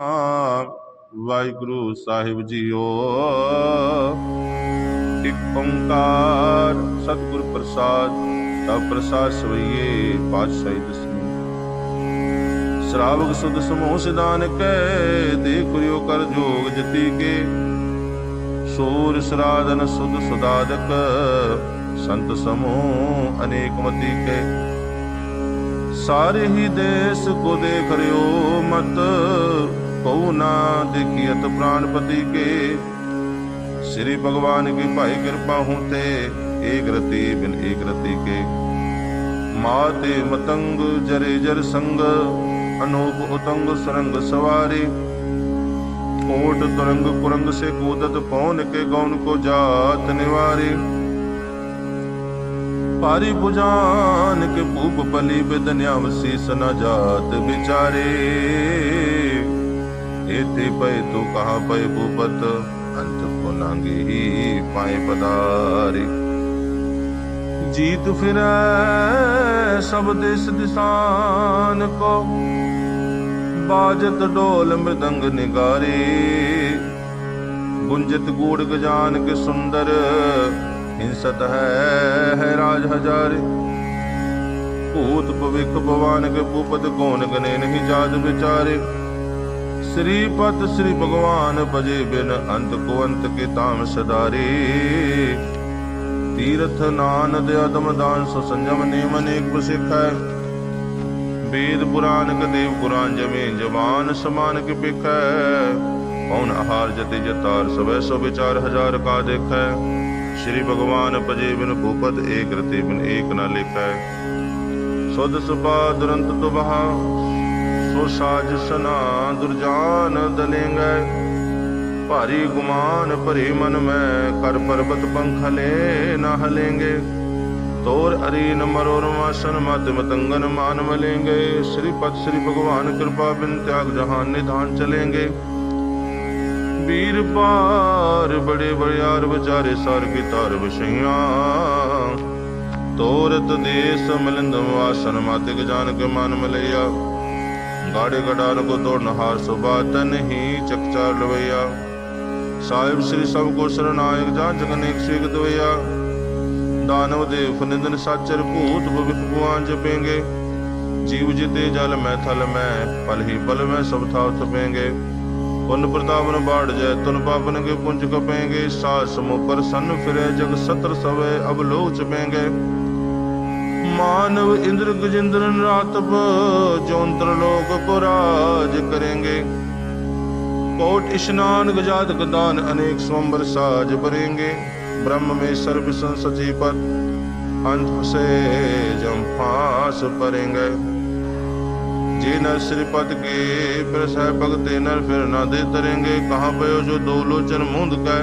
ਆ ਵਾਹਿਗੁਰੂ ਸਾਹਿਬ ਜੀਓ। ਇਕ ਓੰਕਾਰ ਸਤਿਗੁਰ ਪ੍ਰਸਾਦ ਦਾ ਪ੍ਰਸਾਦ ਸਵਈਏ ਪਾਤਸ਼ਾਹੀ ਦਸਮੀ ਸ਼ਰਾਵਕ ਸੁਧ ਸਮੋਹ ਸਿਦਾਨ ਕੈ ਦੇ ਕਰਿਓ ਕਰ ਜੋਗ ਜਤੀ ਕੇ। ਸੂਰ ਸਰਾਦਨ ਸੁਧ ਸੁਦਾਦਕ ਸੰਤ ਸਮੋਹ ਅਨੇਕ ਮਤੀ ਕੇ। ਸਾਰੇ ਹੀ ਦੇਸ ਕੋ ਦੇਖ ਰਿਓ ਮਤ ਕਉ ਨਾ ਦੇਖੀਅਤ ਪ੍ਰਾਨਪਤੀ ਕੇ। ਸ੍ਰੀ ਭਗਵਾਨ ਕੀ ਭਾਈ ਕਿਰਪਾ ਹੁੰਤੇ ਏਕ ਰਤੀ ਬਿਨ ਏਕ ਰਤੀ ਕੇ। ਮਾਤੇ ਮਤੰਗ ਜਰੇ ਜਰ ਸੰਗ, ਅਨੂਪ ਉਤੰਗ ਸਰੰਗ ਸਵਾਰੀ। ਕੋਟ ਤੁਰੰਗ ਕੁਰੰਗ ਸੇ ਕੂਦਤ ਪੌਨ ਕੇ ਗੌਨ ਕੋ ਜਾਤ ਨਿਵਾਰੀ। ਪਾਰੀ ਪੁਜਾਨ ਕੇ ਭੂਪ ਬਲੀ ਬਿਦਨਿਆ ਵਸੀਸ ਨ ਜਾਤ ਵਿਚਾਰੇ। ਏਤੇ ਪਏ ਤੋ ਕਹਾ ਪਏ ਭੂਪਤ, ਅੰਤ ਕੋ ਨਾਂਗੀ ਪਾਏ ਪਦਾਰੀ। ਜੀਤ ਫਿਰੈ ਸਭ ਦੇਸ ਦਿਸਾਨ ਕੋ, ਬਾਜਤ ਢੋਲ ਮ੍ਰਿਦੰਗ ਨਿਗਾਰੇ। ਗੁੰਜਤ ਗੂੜ ਗਜਾਨ ਕੇ ਸੁੰਦਰ, ਹਿੰਸਤ ਹੈ ਹੈ ਰਾਜ ਹਜ਼ਾਰੇ। ਭੂਤ ਭਵਿਖ ਭਵਾਨ ਕੇ ਭੂਪਤ ਕੌਣ ਗਨੇ ਨਹੀਂ ਜਾਤ ਵਿਚਾਰੇ। ਸ੍ਰੀ ਪਤ ਸ੍ਰੀ ਭਗਵਾਨ ਭਜੇ ਬਿਨ ਅੰਤ ਕੋ ਅੰਤ ਕੇ ਤਾਮ ਸਦਾਰੇ। ਤੀਰਥ ਨਾਨਦ ਅਦਮ ਦਾਨ ਸੋ ਸੰਜਮ ਨੇਮ ਅਨੇਕ ਪ੍ਰਸਿੱਖੈ ਵੇਦ ਪੁਰਾਨ ਕ ਦੇਵ ਕੁਰਾਨ ਜਮੇ ਜਵਾਨ ਸਮਾਨ ਕੇ ਪਿਖੈ। ਕੌਣ ਆਹਾਰ ਜਤੇ ਜਤਾਰ ਸਵੈ ਸੋ ਵਿਚਾਰ ਹਜ਼ਾਰ ਕਾ ਦੇਖੈ। ਸ਼੍ਰੀ ਭਗਵਾਨ ਭਜੇ ਬਿਨ ਭੂਪਤ ਏਕ ਰਤੇ ਬਿਨ ਏਕ ਨਾ ਲੇਖੈ। ਸੁਧ ਸੁਪਾ ਦੁਰੰਤ ਤੁਬਹਾ ਸੋ ਸਾਜ ਸਨਾ ਦੁਰਜਾਨ ਦਲੇਂਗੈ। ਭਾਰੀ ਗੁਮਾਨ ਭਰੇ ਮਨ ਮੈਂ, ਕਰ ਪਰਬਤ ਪੰਖ ਨਾ ਹਲੇਂਗੇ। ਤੋਰ ਅਰੀਨ ਮਰੋਰ ਮਾਸਨ ਮਤ ਮਤੰਗਨ ਮਾਨ ਮਲੇਂਗੇ। ਸ੍ਰੀ ਪਤ ਸ੍ਰੀ ਭਗਵਾਨ ਕਿਰਪਾ ਬਿਨ ਤਿਆਗ ਜਹਾਨ ਨਿਧਾਨ ਚਲੇਂਗੇ। ਵੀਰ ਪਾਰ ਬੜੇ ਬੜਿਆਰ ਵਿਚਾਰੇ ਸਰ ਕੀ ਤਾਰ ਵਿਸ਼ਈਆਂ ਤੋਰਤ ਦੇਸ ਮਿਲੰਦ ਵਾਸਨ, ਮਾਤਿਕ ਜਾਨ ਕੇ ਮਨ ਮਲਈਆ। ਗਾੜੇ ਗਡਾਰ ਕੋ ਤੋੜਨ ਹਾਰ ਸੁਬਾ ਤਨ ਹੀ ਚਕਚਾਰ ਲਵਈਆ। ਸਾਹਿਬ ਸ੍ਰੀ ਸਭ ਕੋ ਸਰਨਾਇਕ ਜਾਂ ਜਗਨੇਕ ਸਿਗ ਦਵਈਆ। ਦਾਨਵ ਦੇਵ ਫਨਿੰਦਨ ਸਾਚਰ ਭੂਤ ਭਵਿਖ ਭਗਵਾਨ ਜਪੇਂਗੇ। ਜੀਵ ਜਿਤੇ ਜਲ ਮੈਂ ਥਲ ਮੈਂ, ਪਲ ਹੀ ਪਲ ਮੈਂ ਸਭ ਥਾ ਉਥਪੇਂਗੇ ਪੁੰਨ ਪ੍ਰਤਾਪਨ ਬਾੜ ਜੈ ਤੁਨ ਪਾਪਨ ਕੇ ਪੁੰਜ ਕਪੇਂਗੇ। ਸਾਸ ਸਮੋ ਪਰ ਸੰਨ ਫਿਰੇ ਜਗ ਸਤਰ ਸਵੇ ਅਬ ਲੋਕ ਚਪੇਂਗੇ। मानव इंद्र गजेंद्र रातप जौंतर लोक को राज करेंगे कोट स्नान गजातक दान अनेक स्वंबर साज भरेंगे ब्रह्म में सर्व संसति पर अंत से जम फांस परेंगे जिन श्रीपद के प्रसह भगते नर फिर ना दे तरेंगे कहाँ पयो जो दो लोचन मुंद कै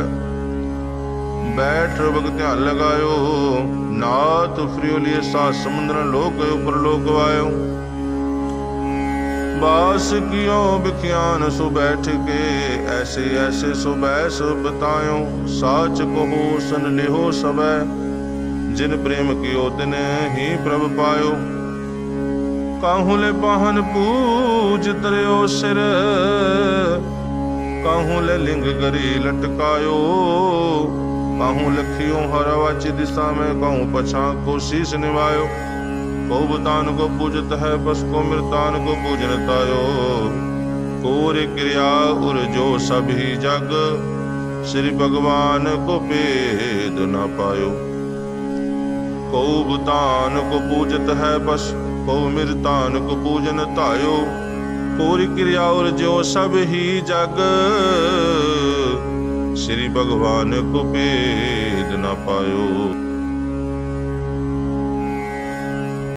ਬੈਠ ਰਬਕ ਧਿਆਨ ਲਗਾਇਓ। ਨਾਥ ਫਰਿਓ ਲਿਏ ਸਾ ਸਮੁੰਦਰ ਲੋਕ ਉਪਰ ਲੋਕ ਆਇਓ। ਬਾਸ ਕਿਉ ਵਿਖਿਆਨ ਸੋ ਬੈਠ ਕੇ ਐਸੇ ਐਸੇ ਸੋ ਬੈਸ ਬਤਾਇਓ। ਸਾਚ ਕਹੋ, ਸਨ ਲਿਹੋ ਸਬੈ ਜਿਨ ਪ੍ਰੇਮ ਕੀਓ ਦਿਨ ਹੀ ਪ੍ਰਭ ਪਾਇਓ। ਕਾਹੂ ਲੈ ਪਾਹਨ ਪੂਜ ਤਰਿਓ ਸਿਰ ਕਾਹੂ ਲੈ ਲਿੰਗ ਕਰੀ ਲਟਕਾਇਓ। काहू लखियो हर वाच दिशा में कहूँ, पछा को शीस निभायो। को बतान को पूजत है, बस को मृतान को पूजन तायो। कोर क्रिया उर जो सभी जग, श्री भगवान को भेद न पायो। को बुतान को पूजत है, बस को मृतान को पूजन तायो। कोर क्रिया और जो सब ही जग ਭਗਵਾਨ ਕੋ ਭੇਦ ਨਾ ਪਾਇਓ।